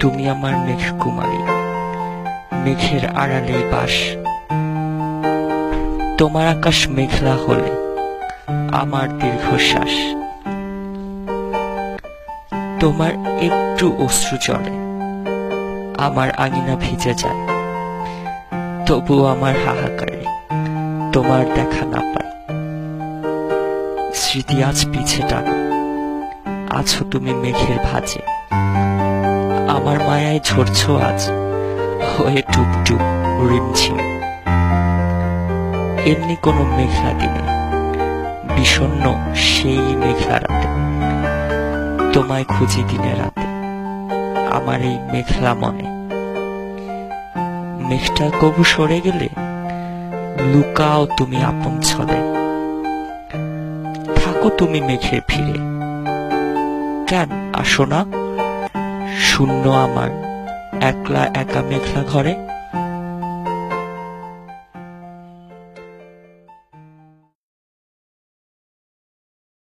তুমি আমার মেঘ কুমারী, মেঘের আড়ালে বাস। তোমার আকাশ মেঘলা হলে আমার দীর্ঘশ্বাস। তোমার একটু অশ্রু চলে আমার আঙিনা ভিজে যায়। তবু আমার হাহাকারে তোমার দেখা না পাই স্মৃতি আজ পিছে টানো, আছো তুমি মেঘের ভাজে। আমার মায়ায় ঝরছো আজ। হয়ে টুপ টুপ রিমঝিম এমনি কোনো মেঘলা দিনে বিষণ্ণ সেই মেঘলা রাতে। তোমায় খুঁজি দিনে রাতে, আমার এই মেঘলা মনে মেঘটা কবু সরে গেলে, লুকাও তুমি আপন ছলে। থাকো তুমি মেঘের ফিরে। কেন, আসো না? শূন্য আমার। একলা একা মেঘলা ঘরে